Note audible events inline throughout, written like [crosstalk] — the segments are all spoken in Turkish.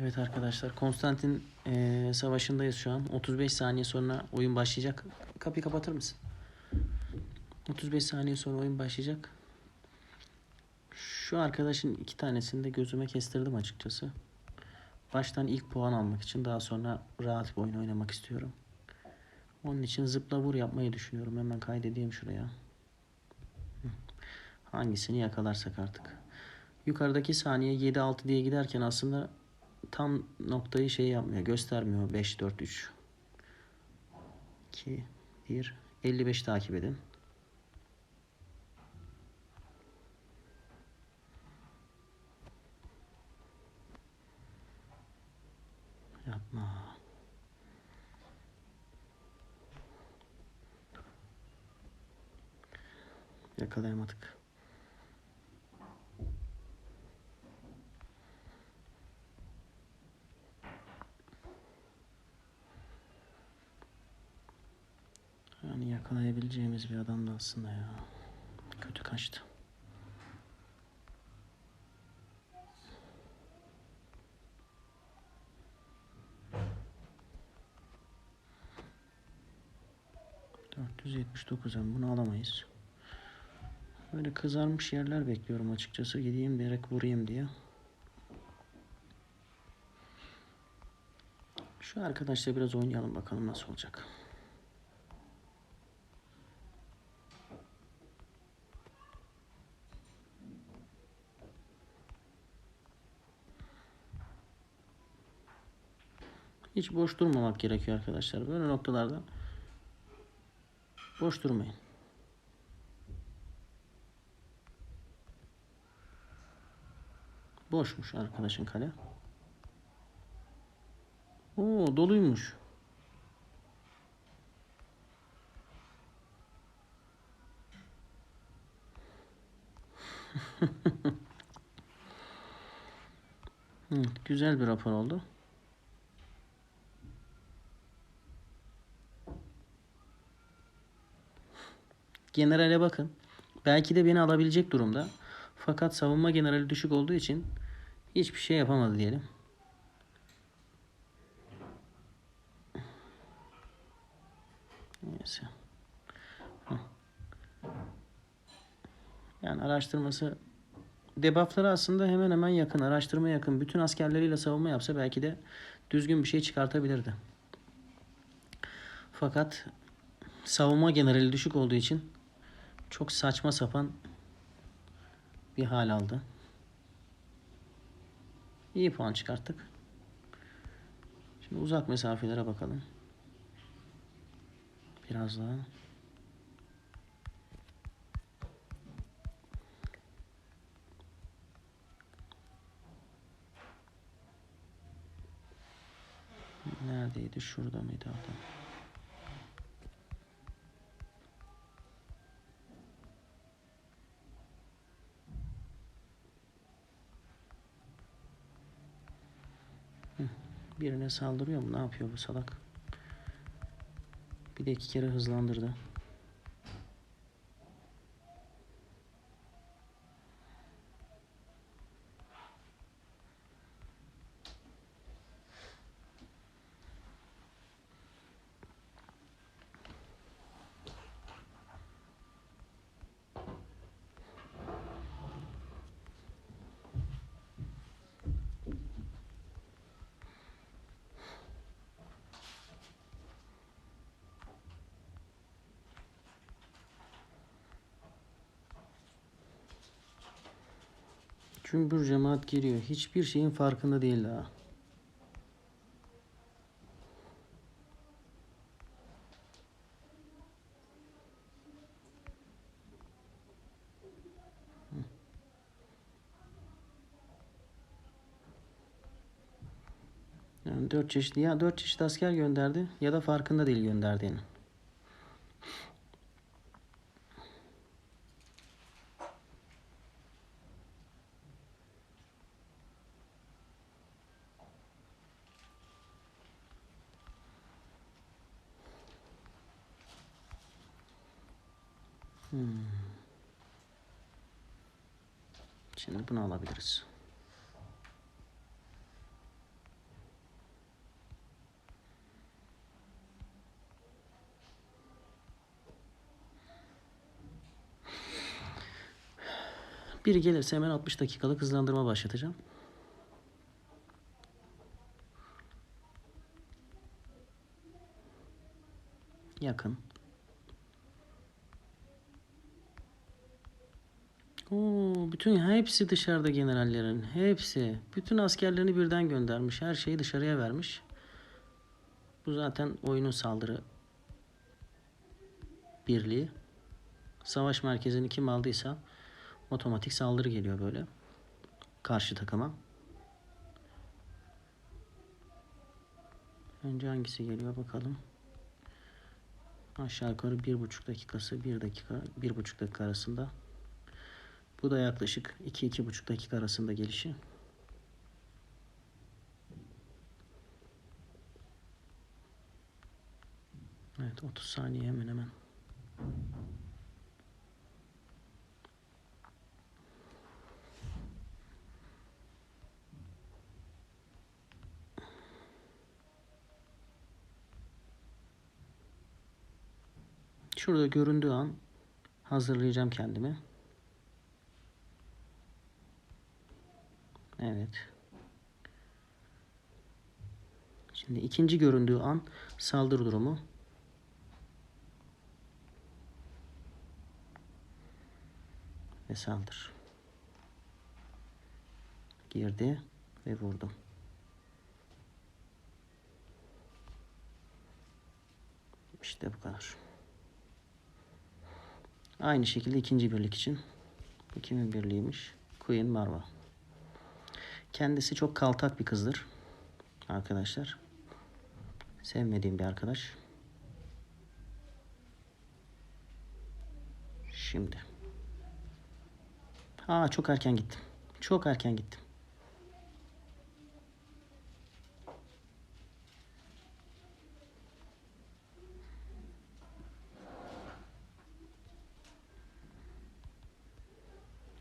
Evet arkadaşlar Konstantin eee, savaşındayız şu an. 35 saniye sonra oyun başlayacak. Kapıyı kapatır mısın? 35 saniye sonra oyun başlayacak. Şu arkadaşın iki tanesini de gözüme kestirdim açıkçası. Baştan ilk puan almak için daha sonra rahat bir oyun oynamak istiyorum. Onun için zıpla vur yapmayı düşünüyorum. Hemen kaydedeyim şuraya. Hangisini yakalarsak artık. Yukarıdaki saniye 7-6 diye giderken aslında tam noktayı şey yapmıyor, göstermiyor. 5, 4, 3, 2, 1, 55 takip edin. Yapma. Yakalayamadık. Yani yakalayabileceğimiz bir adamdı aslında ya. Kötü kaçtı. ...479 hem bunu alamayız. Böyle kızarmış yerler bekliyorum açıkçası. Gideyim direkt vurayım diye. Şu arkadaşla biraz oynayalım bakalım nasıl olacak. Hiç boş durmamak gerekiyor arkadaşlar. Böyle noktalarda boş durmayın. Boşmuş arkadaşın kale. Oo doluymuş. [laughs] Evet, güzel bir rapor oldu. Generale bakın. Belki de beni alabilecek durumda. Fakat savunma generali düşük olduğu için hiçbir şey yapamadı diyelim. Neyse. Yani araştırması debuffları aslında hemen hemen yakın. Araştırma yakın. Bütün askerleriyle savunma yapsa belki de düzgün bir şey çıkartabilirdi. Fakat savunma generali düşük olduğu için çok saçma sapan bir hal aldı. İyi puan çıkarttık. Şimdi uzak mesafelere bakalım. Biraz daha. Neredeydi? Şurada mıydı adam? Birine saldırıyor mu? Ne yapıyor bu salak? Bir de iki kere hızlandırdı. Cümbür cemaat geliyor. Hiçbir şeyin farkında değil daha. Yani dört çeşit ya dört çeşit asker gönderdi ya da farkında değil gönderdiğini. değerini buna alabiliriz. Biri gelirse hemen 60 dakikalık hızlandırma başlatacağım. Yakın. Oo, bütün hepsi dışarıda generallerin. Hepsi. Bütün askerlerini birden göndermiş. Her şeyi dışarıya vermiş. Bu zaten oyunun saldırı birliği. Savaş merkezini kim aldıysa otomatik saldırı geliyor böyle. Karşı takıma. Önce hangisi geliyor bakalım. Aşağı yukarı bir buçuk dakikası bir dakika bir buçuk dakika arasında. Bu da yaklaşık iki iki buçuk dakika arasında gelişi. Evet 30 saniye hemen hemen. Şurada göründüğü an hazırlayacağım kendimi. Evet. Şimdi ikinci göründüğü an saldırı durumu. Ve saldır. Girdi ve vurdum. İşte bu kadar. Aynı şekilde ikinci birlik için. Bu kimin birliğiymiş? Queen Marva. Kendisi çok kaltak bir kızdır. Arkadaşlar. Sevmediğim bir arkadaş. Şimdi. Aa çok erken gittim. Çok erken gittim.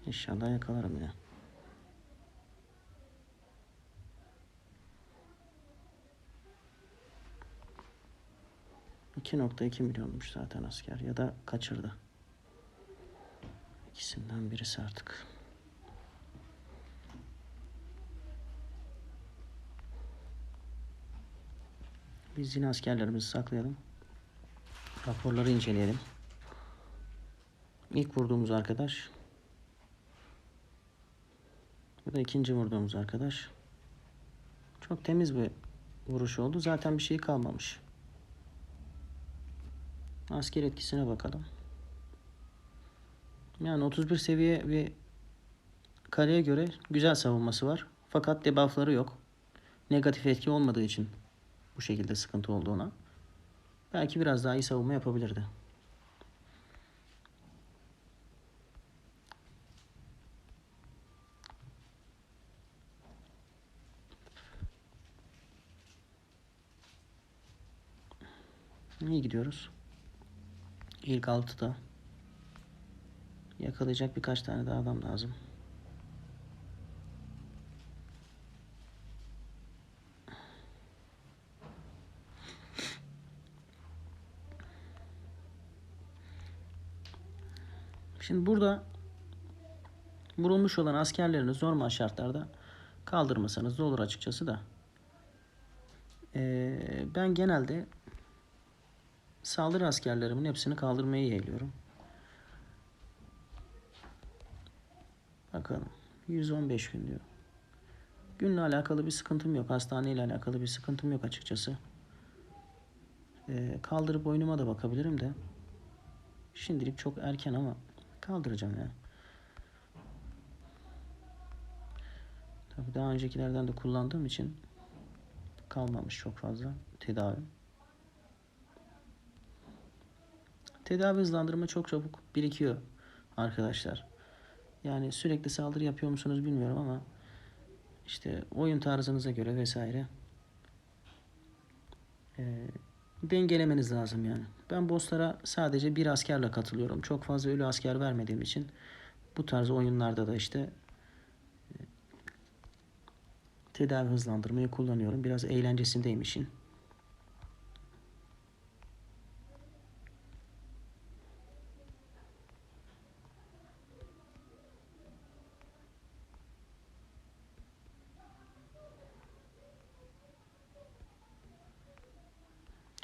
İnşallah yakalarım ya. İki nokta iki milyonmuş zaten asker ya da kaçırdı. İkisinden birisi artık. Biz yine askerlerimizi saklayalım. Raporları inceleyelim. İlk vurduğumuz arkadaş. Bu da ikinci vurduğumuz arkadaş. Çok temiz bir vuruş oldu. Zaten bir şey kalmamış. Asker etkisine bakalım. Yani 31 seviye bir kaleye göre güzel savunması var. Fakat debuffları yok. Negatif etki olmadığı için bu şekilde sıkıntı olduğuna. Belki biraz daha iyi savunma yapabilirdi. İyi gidiyoruz. İlk altıda. Yakalayacak birkaç tane daha adam lazım. Şimdi burada vurulmuş olan askerleriniz normal şartlarda kaldırmasanız da olur açıkçası da. Ee, ben genelde saldırı askerlerimin hepsini kaldırmayı yeğliyorum. Bakalım. 115 gün diyor. Günle alakalı bir sıkıntım yok. Hastaneyle alakalı bir sıkıntım yok açıkçası. Ee, kaldırıp oyunuma da bakabilirim de. Şimdilik çok erken ama kaldıracağım ya. Tabii daha öncekilerden de kullandığım için kalmamış çok fazla tedavi. Tedavi hızlandırma çok çabuk birikiyor arkadaşlar. Yani sürekli saldırı yapıyor musunuz bilmiyorum ama işte oyun tarzınıza göre vesaire e, dengelemeniz lazım yani. Ben bosslara sadece bir askerle katılıyorum. Çok fazla ölü asker vermediğim için bu tarz oyunlarda da işte e, tedavi hızlandırmayı kullanıyorum. Biraz eğlencesindeyim işin.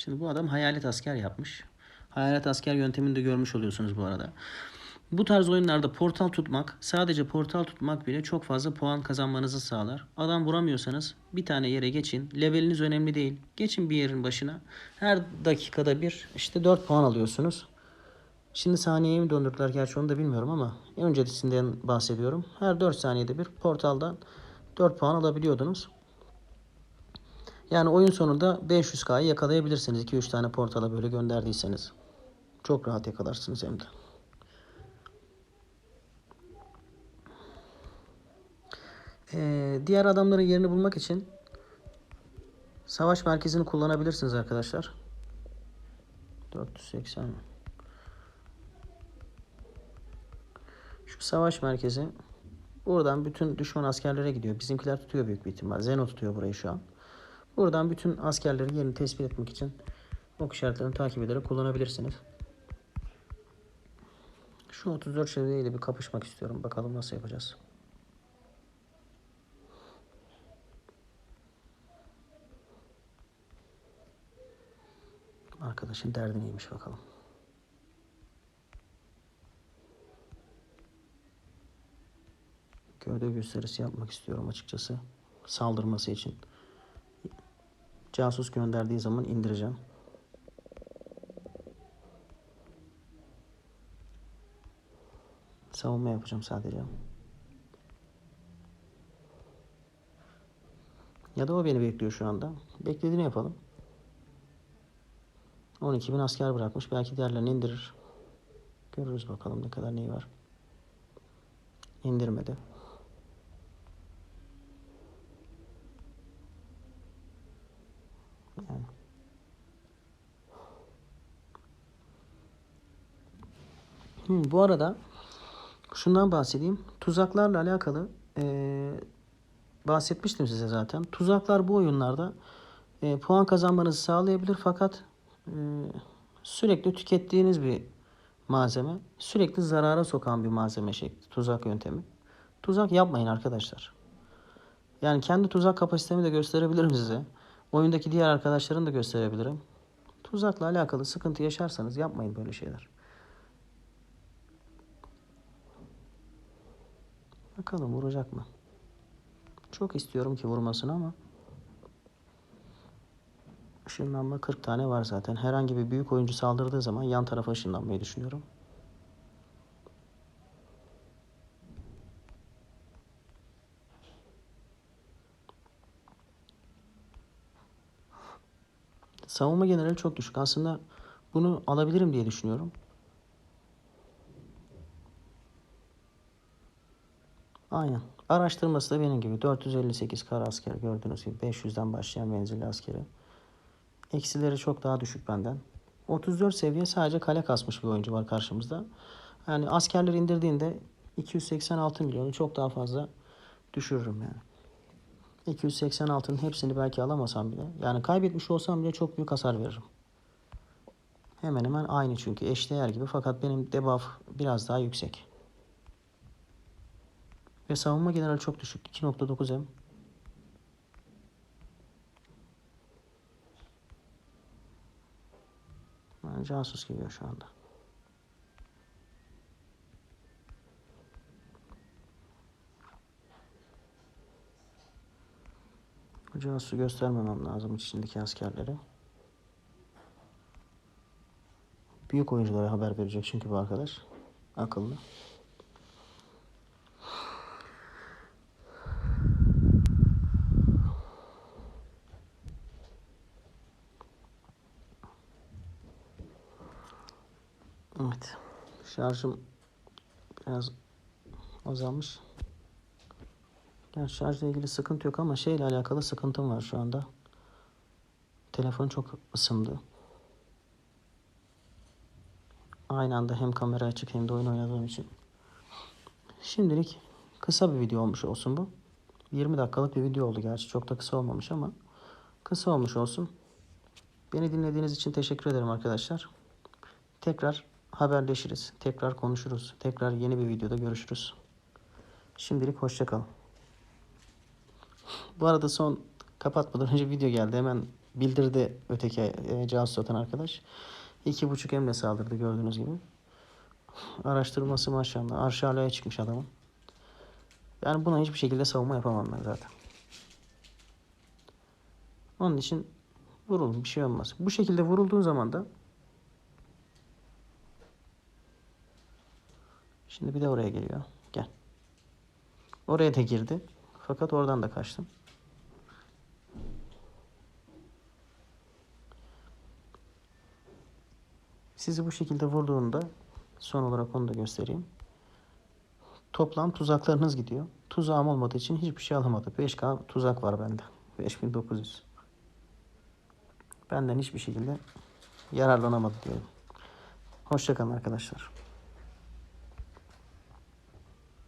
Şimdi bu adam hayalet asker yapmış. Hayalet asker yöntemini de görmüş oluyorsunuz bu arada. Bu tarz oyunlarda portal tutmak, sadece portal tutmak bile çok fazla puan kazanmanızı sağlar. Adam vuramıyorsanız bir tane yere geçin. Leveliniz önemli değil. Geçin bir yerin başına. Her dakikada bir işte 4 puan alıyorsunuz. Şimdi saniyeyi mi döndürdüler gerçi onu da bilmiyorum ama öncesinden bahsediyorum. Her 4 saniyede bir portaldan 4 puan alabiliyordunuz. Yani oyun sonunda 500K'yı yakalayabilirsiniz. 2-3 tane portala böyle gönderdiyseniz. Çok rahat yakalarsınız hem de. Ee, diğer adamların yerini bulmak için savaş merkezini kullanabilirsiniz arkadaşlar. 480 Şu savaş merkezi buradan bütün düşman askerlere gidiyor. Bizimkiler tutuyor büyük bir ihtimal. Zeno tutuyor burayı şu an. Buradan bütün askerlerin yerini tespit etmek için ok işaretlerini takip ederek kullanabilirsiniz. Şu 34 seviyeyle bir kapışmak istiyorum. Bakalım nasıl yapacağız. Arkadaşın derdi neymiş bakalım. Gövde gösterisi yapmak istiyorum açıkçası. Saldırması için. Casus gönderdiği zaman indireceğim. Savunma yapacağım sadece. Ya da o beni bekliyor şu anda. Beklediğini yapalım. 12 bin asker bırakmış. Belki diğerlerini indirir. Görürüz bakalım ne kadar neyi var. İndirmedi. Yani. Hı, bu arada şundan bahsedeyim. Tuzaklarla alakalı eee, bahsetmiştim size zaten. Tuzaklar bu oyunlarda eee, puan kazanmanızı sağlayabilir fakat eee, sürekli tükettiğiniz bir malzeme. Sürekli zarara sokan bir malzeme şekli. Tuzak yöntemi. Tuzak yapmayın arkadaşlar. Yani kendi tuzak kapasitemi de gösterebilirim size. Oyundaki diğer arkadaşların da gösterebilirim. Tuzakla alakalı sıkıntı yaşarsanız yapmayın böyle şeyler. Bakalım vuracak mı? Çok istiyorum ki vurmasını ama ışınlanma 40 tane var zaten. Herhangi bir büyük oyuncu saldırdığı zaman yan tarafa ışınlanmayı düşünüyorum. Savunma generali çok düşük. Aslında bunu alabilirim diye düşünüyorum. Aynen. Araştırması da benim gibi. 458 kara asker gördüğünüz gibi. 500'den başlayan menzilli askeri. Eksileri çok daha düşük benden. 34 seviye sadece kale kasmış bir oyuncu var karşımızda. Yani askerleri indirdiğinde 286 milyonu çok daha fazla düşürürüm yani. 286'nın hepsini belki alamasam bile. Yani kaybetmiş olsam bile çok büyük hasar veririm. Hemen hemen aynı çünkü eşdeğer gibi fakat benim debuff biraz daha yüksek. Ve savunma generali çok düşük. 2.9 M. Yani casus geliyor şu anda. Casusu göstermemem lazım içindeki askerleri. Büyük oyunculara haber verecek çünkü bu arkadaş. Akıllı. Evet. Şarjım biraz azalmış. Gerçi şarjla ilgili sıkıntı yok ama şeyle alakalı sıkıntım var şu anda. Telefon çok ısındı. Aynı anda hem kamera açık hem de oyun oynadığım için. Şimdilik kısa bir video olmuş olsun bu. 20 dakikalık bir video oldu gerçi. Çok da kısa olmamış ama kısa olmuş olsun. Beni dinlediğiniz için teşekkür ederim arkadaşlar. Tekrar haberleşiriz. Tekrar konuşuruz. Tekrar yeni bir videoda görüşürüz. Şimdilik hoşçakalın. Bu arada son kapatmadan önce video geldi. Hemen bildirdi öteki e, casus atan arkadaş. İki buçuk emle saldırdı gördüğünüz gibi. Araştırması maşallah. Arşalaya çıkmış adamın. Yani buna hiçbir şekilde savunma yapamam ben zaten. Onun için vurulun bir şey olmaz. Bu şekilde vurulduğun zaman da Şimdi bir de oraya geliyor. Gel. Oraya da girdi. Fakat oradan da kaçtım. Sizi bu şekilde vurduğunda son olarak onu da göstereyim. Toplam tuzaklarınız gidiyor. Tuzağım olmadığı için hiçbir şey alamadı. 5K tuzak var bende. 5900. Benden hiçbir şekilde yararlanamadı diyorum. Hoşçakalın arkadaşlar.